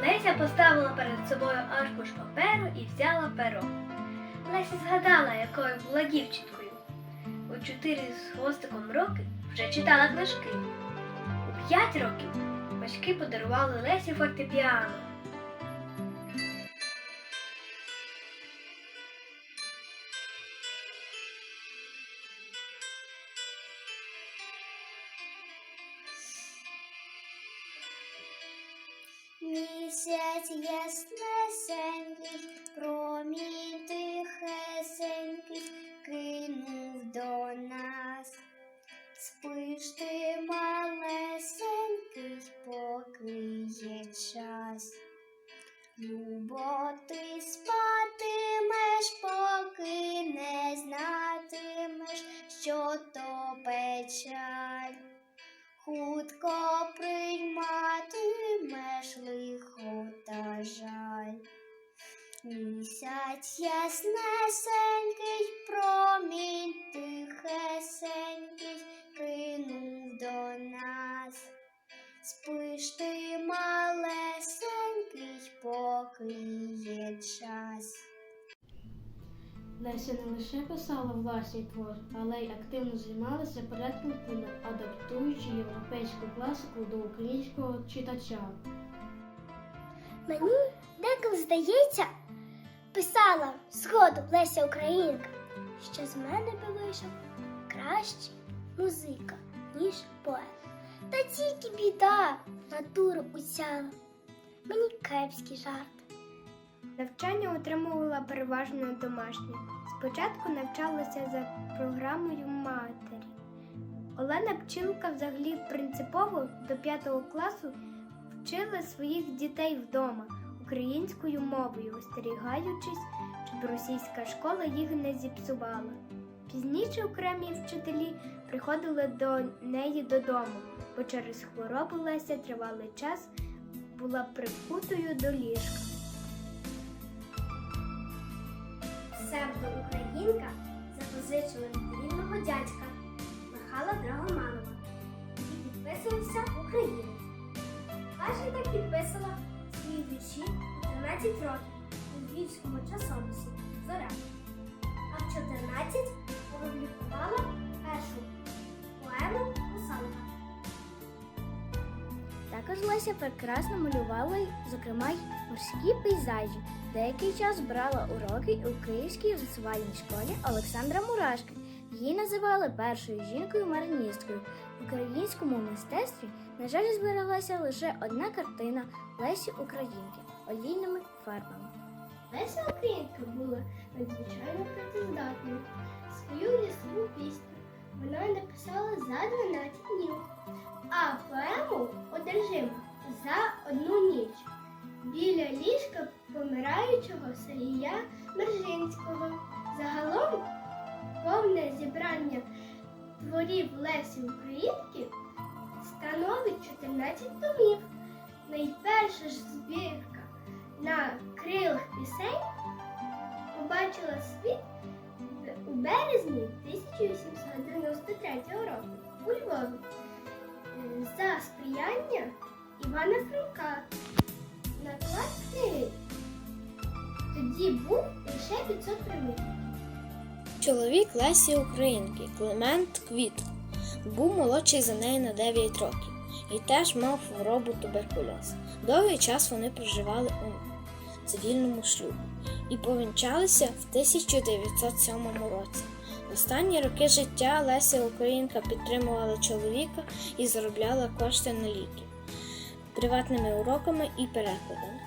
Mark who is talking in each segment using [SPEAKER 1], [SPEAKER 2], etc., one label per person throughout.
[SPEAKER 1] Леся поставила перед собою аркуш паперу і взяла перо. Леся згадала, якою була дівчинкою. У чотири з хвостиком роки вже читала книжки. У п'ять років батьки подарували Лесі фортепіано.
[SPEAKER 2] Місяць яснесенький, промінь тихесенький кинув до нас. Спиш ти малесенький, поки є час. Любо ти спатимеш, поки не знатимеш, що то печаль. Хутко прийматимеш Місяць яснесенький, промінь тихесенький кинув до нас. Спиш ти малесенький, поки є час.
[SPEAKER 3] Леся не лише писала власні твори, але й активно займалася перекладами, адаптуючи європейську класику до українського читача.
[SPEAKER 2] Мені деколи здається, писала згодом Леся Українка, що з мене би вийшов краще музика, ніж поет. Та тільки біда натуру уцяла. Мені кепський жарт.
[SPEAKER 4] Навчання отримувала переважно домашнє. Спочатку навчалася за програмою матері. Олена Пчілка взагалі принципово до 5 класу вчила своїх дітей вдома українською мовою, остерігаючись, щоб російська школа їх не зіпсувала. Пізніше окремі вчителі приходили до неї додому, бо через хворобу Леся тривалий час була прикутою до ліжка.
[SPEAKER 2] Псевдоукраїнка запозичила від рідного дядька Михайла Драгоманова і підписувався Українець. Каже, так підписала вірші 13 років у львівському часописі Зоря. А в 14 опублікувала першу поему Русалка.
[SPEAKER 3] Також Леся прекрасно малювала, зокрема, й морські пейзажі. Деякий час брала уроки у Київській рисувальній школі Олександра Мурашки. Її називали першою жінкою-мариністкою. В українському мистецтві, на жаль, збереглася лише одна картина Лесі Українки олійними фарбами.
[SPEAKER 4] Леся Українка була надзвичайно працездатною. Свою лісову пісню вона написала за 12 днів, а поему одержима за одну ніч біля ліжка помираючого Сергія Мержинського. Загалом повне зібрання творів Лесі Українки становить 14 томів. Найперша ж збірка на крилах пісень побачила світ у березні 1893 року у Львові Е, за сприяння Івана Франка. Наклад книги тоді був лише 500 примірів.
[SPEAKER 5] Чоловік Лесі Українки Климент Квітко був молодший за неї на 9 років і теж мав хворобу туберкульоз. Довгий час вони проживали у цивільному шлюбі і повінчалися в 1907 році. Останні роки життя Леся Українка підтримувала чоловіка і заробляла кошти на ліки приватними уроками і перекладами.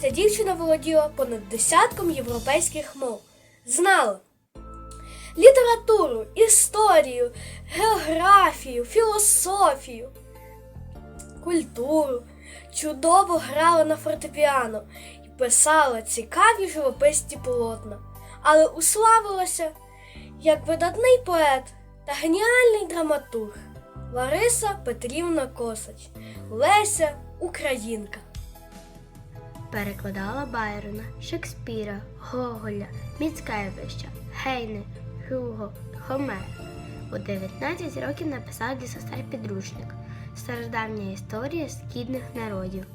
[SPEAKER 1] Ця дівчина володіла понад десятком європейських мов. Знала літературу, історію, географію, філософію, культуру. Чудово грала на фортепіано і писала цікаві живописні полотна, але уславилася як видатний поет та геніальний драматург Лариса Петрівна Косач, Леся Українка.
[SPEAKER 3] Перекладала Байрона, Шекспіра, Гоголя, Міцкевича, Гейне, Гюго, Хомера. У 19 років написала для сестер підручник
[SPEAKER 6] стародавня історія східних народів.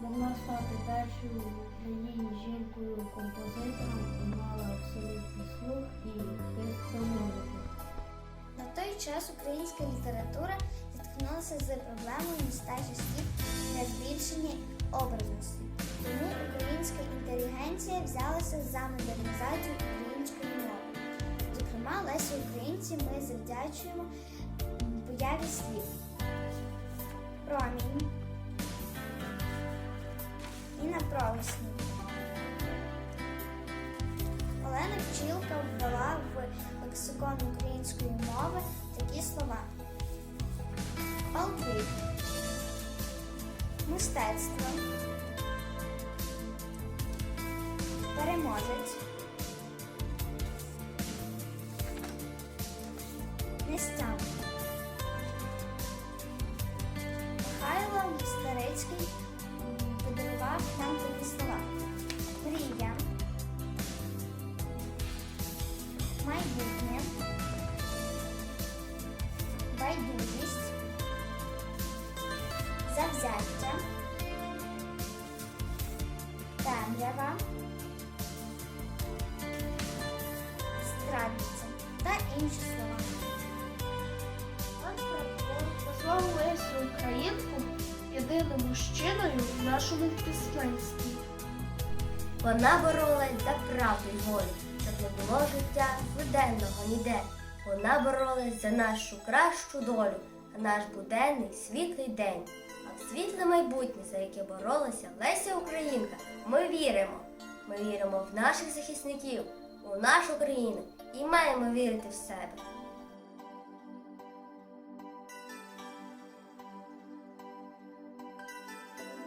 [SPEAKER 7] Могла стати першою в Україні жінкою композитором і мала абсолютний слух і хист.
[SPEAKER 2] На той час українська література зіткнулася з проблемою нестачі слів для збільшення образності. Тому українська інтелігенція взялася за модернізацію української мови. Зокрема, Лесі Українці ми завдячуємо появі слів промінь і на провесні. Олена Пчілка ввела в лексикон української мови мистецтво, переможець, нестям. Михайло Старицький подарував нам такі слова. Мрія, майбутнє, байдужість, завзяття, темрява, страдниця та інші слова.
[SPEAKER 6] Лесю Українку єдиним мужчиною в нашому письменстві.
[SPEAKER 8] Вона боролась за правду й волю, щоб не було життя буденного ніде. Вона боролась за нашу кращу долю, а наш буденний світлий день. Світле майбутнє, за яке боролася Леся Українка, ми віримо. Ми віримо в наших захисників, у нашу країну і маємо вірити в себе.